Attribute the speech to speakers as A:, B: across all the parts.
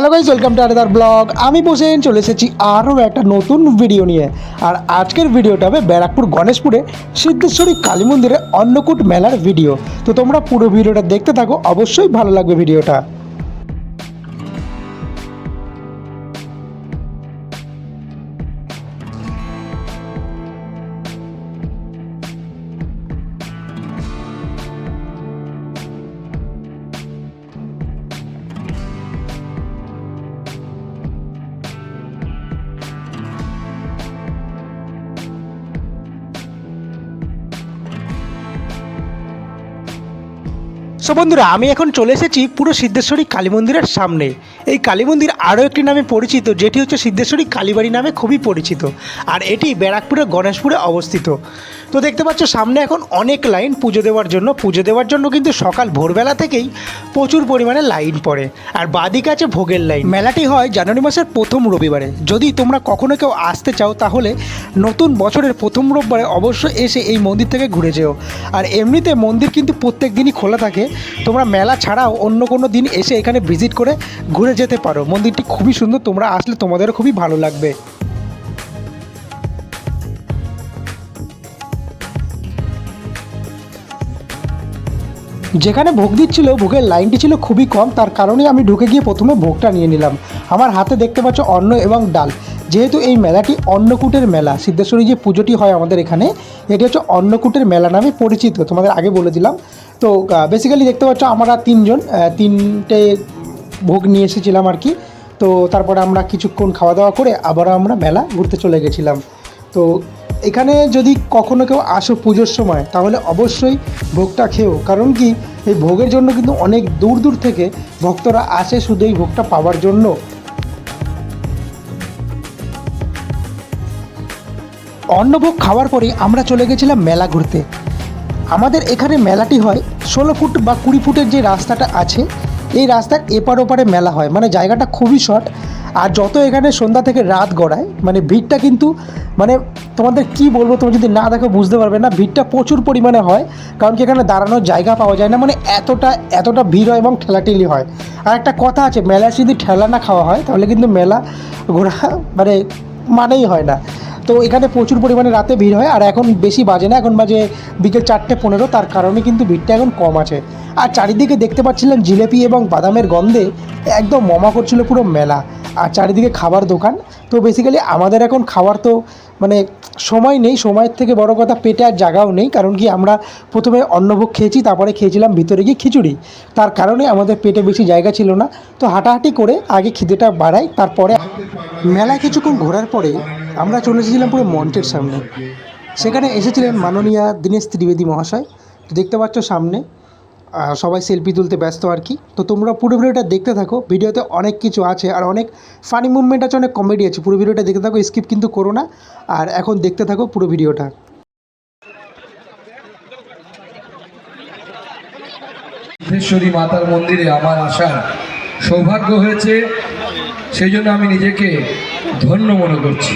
A: Hello guys welcome to another blog আমি বসে চলে এসেছি আরও একটা নতুন ভিডিও নিয়ে। আর আজকের ভিডিওটা হবে ব্যারাকপুর গণেশপুরে সিদ্ধেশ্বরী কালী মন্দিরে অন্নকূট মেলার ভিডিও তো তোমরা পুরো ভিডিওটা দেখতে থাকো, অবশ্যই ভালো লাগবে ভিডিওটা সো বন্ধুরা, আমি এখন চলে এসেছি পুরো সিদ্ধেশ্বরী কালী মন্দিরের সামনে। এই কালী মন্দির আরও একটি নামে পরিচিত, যেটি হচ্ছে সিদ্ধেশ্বরী কালীবাড়ি নামে খুবই পরিচিত, আর এটি ব্যারাকপুরের গণেশপুরে অবস্থিত। তো দেখতে পাচ্ছ, সামনে এখন অনেক লাইন পুজো দেওয়ার জন্য, পুজো দেওয়ার জন্য কিন্তু সকাল ভোরবেলা থেকেই প্রচুর পরিমাণে লাইন পড়ে, আর বাদিকে আছে ভোগের লাইন। মেলাটি হয় জানুয়ারি মাসের প্রথম রবিবারে। যদি তোমরা কখনো কেউ আসতে চাও, তাহলে নতুন বছরের প্রথম রোববারে অবশ্যই এসে এই মন্দির থেকে ঘুরে যেও। আর এমনিতে মন্দির কিন্তু প্রত্যেক দিনই খোলা থাকে তোমরা মেলা ছাড়াও অন্য কোনো দিন এসে এখানে ভিজিট করে ঘুরে যেতে পারো। মন্দিরটি খুবই সুন্দর, তোমরা আসলে তোমাদেরও খুবই ভালো লাগবে। যেখানে ভোগ দিচ্ছিল, ভোগের লাইনটি ছিল খুবই কম, তার কারণেই আমি ঢুকে গিয়ে প্রথমে ভোগটা নিয়ে নিলাম। আমার হাতে দেখতে পাচ্ছ অন্ন এবং ডাল। যেহেতু এই মেলাটি অন্নকূটের মেলা, সিদ্ধেশ্বরী যে পুজোটি হয় আমাদের এখানে, এটি হচ্ছে অন্নকূটের মেলা নামে পরিচিত, তোমাদের আগে বলে দিলাম। তো বেসিক্যালি দেখতে পাচ্ছ আমরা তিনজন তিনটে ভোগ নিয়ে এসেছিলাম আর কি। তো, তারপরে আমরা কিছুক্ষণ খাওয়া দাওয়া করে আবারও আমরা মেলা ঘুরতে চলে গেছিলাম। তো, এখানে যদি কখনো কেউ আসো পুজোর সময়, তাহলে অবশ্যই ভোগটা খেও। কারণ কি, এই ভোগের জন্য কিন্তু অনেক দূর দূর থেকে ভক্তরা আসে শুধু এই ভোগটা পাওয়ার জন্য। অন্নভোগ খাওয়ার পরে আমরা চলে গেছিলাম মেলা ঘুরতে। আমাদের এখানে মেলাটি হয় ষোলো ফুট বা কুড়ি ফুটের যে রাস্তাটা আছে, এই রাস্তার এপার ওপারে মেলা হয়। মানে জায়গাটা খুবই শর্ট। আর যত এখানে সন্ধ্যা থেকে রাত গড়ায় মানে ভিড়টা কিন্তু মানে তোমাদের কি বলব তোমরা যদি না দেখো বুঝতে পারবে না, ভিড়টা প্রচুর পরিমাণে হয়। কারণ কি এখানে দাঁড়ানোর জায়গা পাওয়া যায় না মানে এতটা এতটা ভিড় হয় এবং ঠেলাঠেলি হয়। আর একটা কথা আছে, মেলায় যদি ঠেলা না খাওয়া হয়, তাহলে কিন্তু মেলা ঘোরা মানে মানেই হয় না। তো এখানে প্রচুর পরিমাণে রাতে ভিড় হয়, আর এখন বেশি বাজে না, এখন বাজে বিকেল চারটে পনেরো, তার কারণে কিন্তু ভিড়টা এখন কম আছে। আর চারিদিকে দেখতে পাচ্ছিলেন জিলেপি এবং বাদামের গন্ধে একদম মমা করছিল পুরো মেলা। আর চারিদিকে খাবার দোকান। তো বেসিক্যালি আমাদের এখন খাওয়ার তো মানে সময় নেই, সময়ের থেকে বড় কথা পেটে আর জায়গাও নেই, কারণ কি আমরা প্রথমে অন্নভোগ খেয়েছি, তারপরে খেয়েছিলাম ভিতরে গিয়ে খিচুড়ি। তার কারণে আমাদের পেটে বেশি জায়গা ছিল না। তো হাঁটাহাঁটি করে আগে খিদেটা বাড়াই, তারপরে মেলায় কিছুক্ষণ ঘোরার পরে আমরা চলে এসেছিলাম পুরো মঞ্চের সামনে। সেখানে এসেছিলেন মাননীয়া দীনেশ ত্রিবেদী মহাশয়। দেখতে পাচ্ছ সামনে সবাই সেলফি তুলতে ব্যস্ত আর কি। তো তোমরা পুরো ভিডিওটা দেখতে থাকো। ভিডিওতে অনেক কিছু আছে আর অনেক ফানি মুভমেন্ট আছে, অনেক কমেডি আছে। পুরো ভিডিওটা দেখতে থাকো স্কিপ কিন্তু করো না। আর এখন দেখতে থাকো পুরো ভিডিওটা।
B: সিদ্ধেশ্বরী মাতার মন্দিরে আমার আসার সৌভাগ্য হয়েছে, সেই জন্য আমি নিজেকে ধন্য মনে করছি।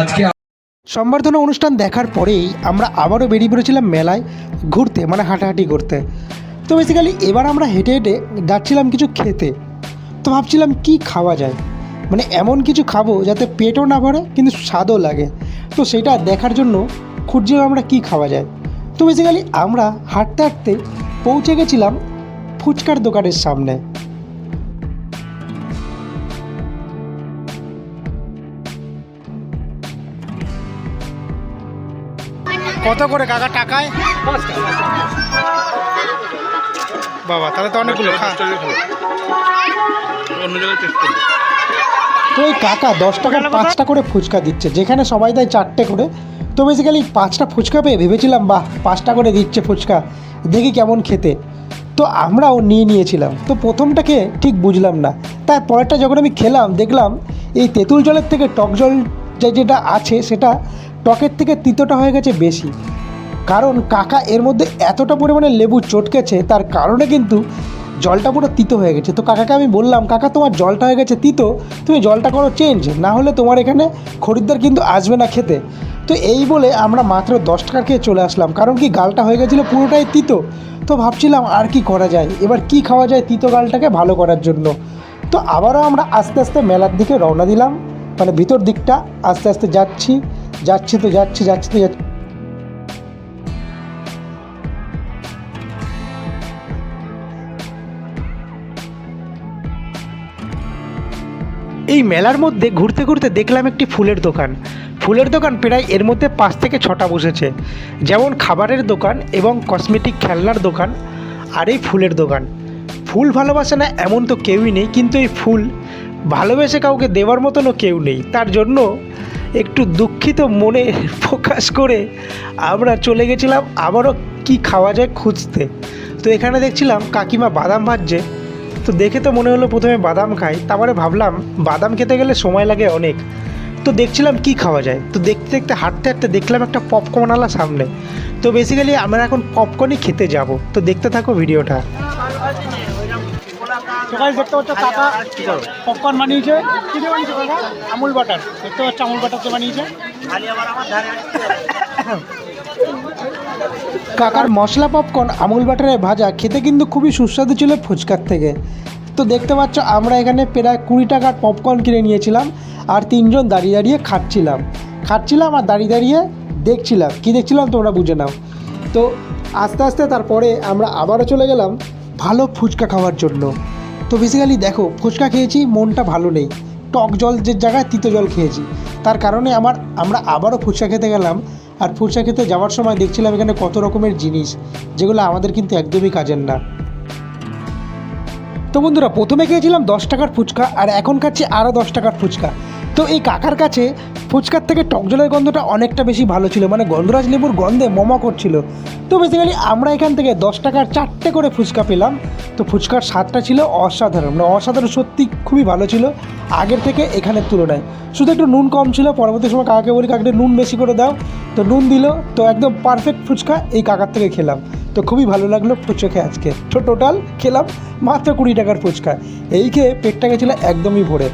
B: আজকে
A: সম্বর্ধনা অনুষ্ঠান দেখার পরেই আমরা আবারও বেরিয়ে পড়েছিলাম মেলায় ঘুরতে মানে হাঁটাহাঁটি করতে। তো বেসিক্যালি এবার আমরা হেঁটে হেঁটে যাচ্ছিলাম কিছু খেতে। তো ভাবছিলাম কি খাওয়া যায়? মানে এমন কিছু খাব যাতে পেটও না ভরে, কিন্তু স্বাদও লাগে। তো সেটা দেখার জন্য খুঁজছিলাম আমরা কি খাওয়া যায়। তো বেসিক্যালি আমরা হাঁটতে হাঁটতে পৌঁছে গেছিলাম ফুচকার দোকানের সামনে। কত করে কাকা টাকায়? বাবা তাহলে তো অনেকগুলো
C: অন্য জায়গায় টেস্ট
A: তো ওই কাকা দশ টাকার পাঁচটা করে ফুচকা দিচ্ছে যেখানে সবাই দেয় চারটে করে। তো বেসিক্যালি পাঁচটা ফুচকা পেয়ে ভেবেছিলাম বাহ পাঁচটা করে দিচ্ছে ফুচকা। দেখি কেমন খেতে। তো আমরাও নিয়ে নিয়েছিলাম। তো প্রথমটাকে ঠিক বুঝলাম না। তার পরেরটা যখন আমি খেলাম দেখলাম এই তেঁতুল জলের থেকে টক জল যে যেটা আছে সেটা টকের থেকে তিতোটা হয়ে গেছে বেশি। কারণ কাকা এর মধ্যে এতটা পরিমাণে লেবু চটকেছে, তার কারণে কিন্তু জলটা পুরো তিতো হয়ে গেছে। তো কাকাকে আমি বললাম, কাকা, তোমার জলটা হয়ে গেছে তিতো, তুমি জলটা করো চেঞ্জ না হলে তোমার এখানে খরিদ্দার কিন্তু আসবে না খেতে। তো এই বলে আমরা মাত্র দশ টাকা খেয়ে চলে আসলাম। কারণ কি, গালটা হয়ে গেছিল পুরোটাই তিতো। তো ভাবছিলাম আর কি করা যায়? এবার কি খাওয়া যায় তিতো গালটাকে ভালো করার জন্য? তো আবারও আমরা আস্তে আস্তে মেলার দিকে রওনা দিলাম। মানে ভিতর দিকটা আস্তে আস্তে যাচ্ছি। যাচ্ছি তো, যাচ্ছি যাচ্ছি তো, যাচ্ছি। এই মেলার মধ্যে ঘুরতে ঘুরতে দেখলাম একটি ফুলের দোকান। ফুলের দোকান প্রায় এর মধ্যে পাঁচ থেকে ছটা বসেছে। যেমন খাবারের দোকান এবং কসমেটিক খেলনার দোকান আর এই ফুলের দোকান। ফুল ভালোবাসে না এমন তো কেউই নেই, কিন্তু এই ফুল ভালোবেসে কাউকে দেওয়ার মতনও কেউ নেই। তার জন্য একটু দুঃখিত মনে প্রকাশ করে আমরা চলে গেছিলাম আবারও কি খাওয়া যায় খুঁজতে। তো এখানে দেখছিলাম কাকিমা বাদাম ভাজছে। তো দেখে তো মনে হলো প্রথমে বাদাম খাই, তারপরে ভাবলাম বাদাম খেতে গেলে সময় লাগে অনেক। তো দেখছিলাম কি খাওয়া যায়। তো দেখতে দেখতে হাঁটতে হাঁটতে দেখলাম একটা পপকর্ন আলা সামনে। তো বেসিক্যালি আমরা এখন পপকর্নই খেতে যাব। তো দেখতে থাকো ভিডিওটা
C: সকালে দেখতে পাচ্ছ, কাকা পপকর্ন বানিয়েছে। কি বানিয়েছে, কাকা? আমুল বাটার। দেখতে পাচ্ছ, আমুল বাটার দিয়ে বানিয়েছে।
A: কাকার মশলা পপকর্ন আমুল বাটারে ভাজা খেতে কিন্তু খুবই সুস্বাদু ছিল ফুচকার থেকে। তো দেখতে পাচ্ছ, আমরা এখানে প্রায় কুড়ি টাকার পপকর্ন কিনে নিয়েছিলাম আর তিনজন দাঁড়িয়ে দাঁড়িয়ে খাচ্ছিলাম। খাচ্ছিলাম আর দাঁড়িয়ে দাঁড়িয়ে দেখছিলাম। কি দেখছিলাম তোমরা বুঝে নাও। তো আস্তে আস্তে তারপরে আমরা আবারও চলে গেলাম ভালো ফুচকা খাওয়ার জন্য। তো বেসিক্যালি দেখো, ফুচকা খেয়েছি, মনটা ভালো নেই। টক জল যে জায়গায়, তিতো জল খেয়েছি। তার কারণে আমার, আমরা আবারও ফুচকা খেতে গেলাম। আর ফুচকা খেতে যাওয়ার সময় দেখছিলাম এখানে কত রকমের জিনিস, যেগুলো আমাদের কিন্তু একদমই কাজের না। তো বন্ধুরা, প্রথমে খেয়েছিলাম দশ টাকার ফুচকা, আর এখন খাচ্ছি আরও দশ টাকার ফুচকা। তো এই কাকার কাছে ফুচকার থেকে টক জলের গন্ধটা অনেকটা বেশি ভালো ছিল মানে গন্ধরাজ লেবুর গন্ধে মমা করছিল। তো বেসিক্যালি আমরা এখান থেকে দশ টাকার চারটে করে ফুচকা পেলাম। তো ফুচকার স্বাদটা ছিল অসাধারণ মানে অসাধারণ সত্যি খুবই ভালো ছিল আগের থেকে এখানের তুলনায়। শুধু একটু নুন কম ছিল, পরবর্তী সময় কাকাকে বলি, কাকাকে নুন বেশি করে দাও। তো নুন দিল, তো একদম পারফেক্ট ফুচকা এই কাকার থেকে খেলাম। তো খুবই ভালো লাগল ফুচকা খেয়ে আজকে। তো টোটাল খেলাম, মাত্র কুড়ি টাকার ফুচকা। এই খেয়ে পেটটা গেছিল একদমই ভরে।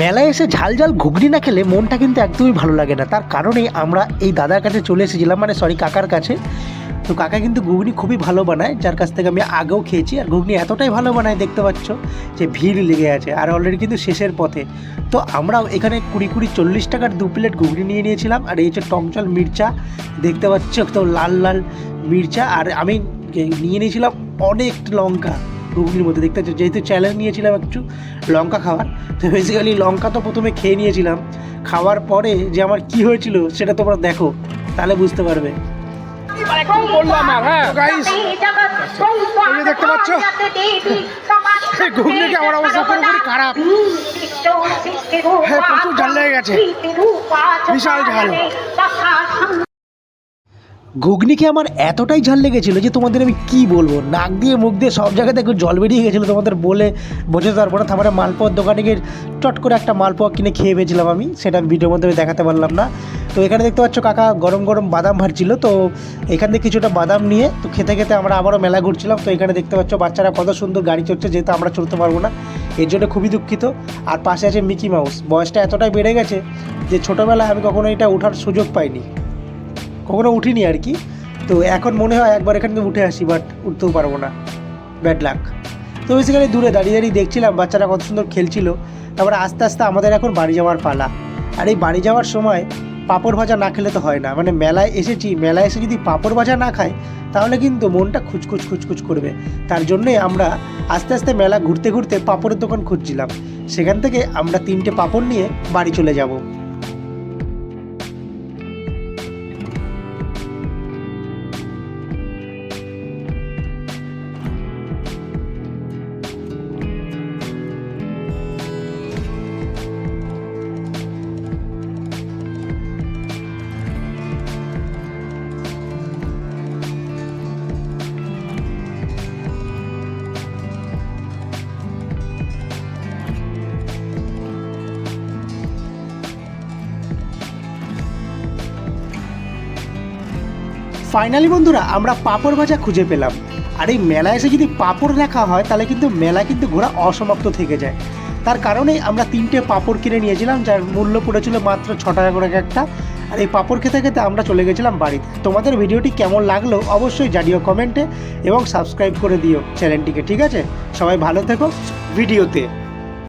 A: মেলায় এসে ঝাল ঝাল ঘুগনি না খেলে মনটা কিন্তু একদমই ভালো লাগে না। তার কারণেই আমরা এই দাদার কাছে চলে এসেছিলাম মানে সরি কাকার কাছে। তো কাকা কিন্তু ঘুগনি খুবই ভালো বানায়, যার কাছ থেকে আমি আগেও খেয়েছি। আর ঘুগনি এতটাই ভালো বানায়, দেখতে পাচ্ছ, যে ভিড় লেগে আছে, আর অলরেডি কিন্তু শেষের পথে। তো আমরাও এখানে কুড়ি কুড়ি চল্লিশ টাকার দু প্লেট ঘুগনি নিয়ে নিয়েছিলাম, আর এই হচ্ছে টক জল মির্চা, দেখতে পাচ্ছ, একদম লাল লাল মির্চা। আর আমি নিয়ে নিয়েছিলাম অনেক লঙ্কা। ঘুগনির মধ্যে দেখতে পাচ্ছ যেহেতু চ্যালেঞ্জ নিয়েছিলাম একটু লঙ্কা খাওয়ার তো বেসিক্যালি লঙ্কা তো প্রথমে খেয়ে নিয়েছিলাম। খাওয়ার পরে যে আমার কি হয়েছিল সেটা তোমরা দেখো তাহলে বুঝতে পারবে।
D: দেখতে পাচ্ছ
C: আমার অবস্থা পুরোপুরি খারাপ?
D: হ্যাঁ প্রচুর ঝাল লেগে গেছে। বিশাল ঝাল।
A: ঘুগনি খেয়ে আমার এতটাই ঝাল লেগেছিলো যে তোমাদের আমি কি বলব? নাক দিয়ে, মুখ দিয়ে সব জায়গাতে একটু জল বেরিয়ে গেছিল তোমাদের বলে বোঝাতে। পারব না তারপরে মালপোয়ার দোকানে গিয়ে চট করে একটা মালপোয়া কিনে খেয়ে পেয়েছিলাম আমি। সেটা আমি ভিডিওর মধ্যে দেখাতে পারলাম না। তো এখানে দেখতে পাচ্ছ কাকা গরম গরম বাদাম ভাজছিল। তো এখান থেকে কিছুটা বাদাম নিয়ে তো খেতে খেতে আমরা আবারও মেলা ঘুরছিলাম। তো এখানে দেখতে পাচ্ছ বাচ্চারা কত সুন্দর গাড়ি চড়ছে, যেহেতু আমরা চড়তে পারব না। এর জন্য খুবই দুঃখিত। আর পাশে আছে মিকি মাউস। বয়সটা এতটাই বেড়ে গেছে যে ছোটোবেলায় আমি কখনো এটা ওঠার সুযোগ পাইনি। কখনো উঠিনি আর কি। তো এখন মনে হয় একবার এখান উঠে আসি বাট উঠতেও পারব না। ব্যাড লাক তো বেসিক্যালি দূরে দাঁড়িয়ে দাঁড়িয়ে দেখছিলাম, বাচ্চারা কত সুন্দর খেলছিল। তারপরে আস্তে আস্তে আমাদের এখন বাড়ি যাওয়ার পালা। আর এই বাড়ি যাওয়ার সময় পাঁপড় ভাজা না খেলে তো হয় না। মানে মেলায় এসেছি, মেলায় এসে যদি পাঁপড় ভাজা না খাই, তাহলে কিন্তু মনটা খুচখুচ খুচখুচ করবে। তার জন্যই আমরা আস্তে আস্তে মেলা ঘুরতে ঘুরতে পাঁপড়ের দোকান খুঁজছিলাম। সেখান থেকে আমরা তিনটে পাঁপড় নিয়ে বাড়ি চলে যাব। ফাইনালি বন্ধুরা, আমরা পাঁপড় ভাজা খুঁজে পেলাম। আর এই মেলায় এসে যদি পাঁপড় রাখা হয়, তাহলে কিন্তু মেলা কিন্তু ঘোরা অসমাপ্ত থেকে যায়। তার কারণেই আমরা তিনটে পাঁপড় কিনে নিয়েছিলাম, যার মূল্য পড়েছিল মাত্র ছ টাকা করে একটা। আর এই পাঁপড় খেতে খেতে আমরা চলে গেছিলাম বাড়িতে তোমাদের ভিডিওটি কেমন লাগল অবশ্যই জানিও কমেন্টে এবং সাবস্ক্রাইব করে দিও চ্যানেলটিকে, ঠিক আছে? সবাই ভালো থেকো ভিডিওতে।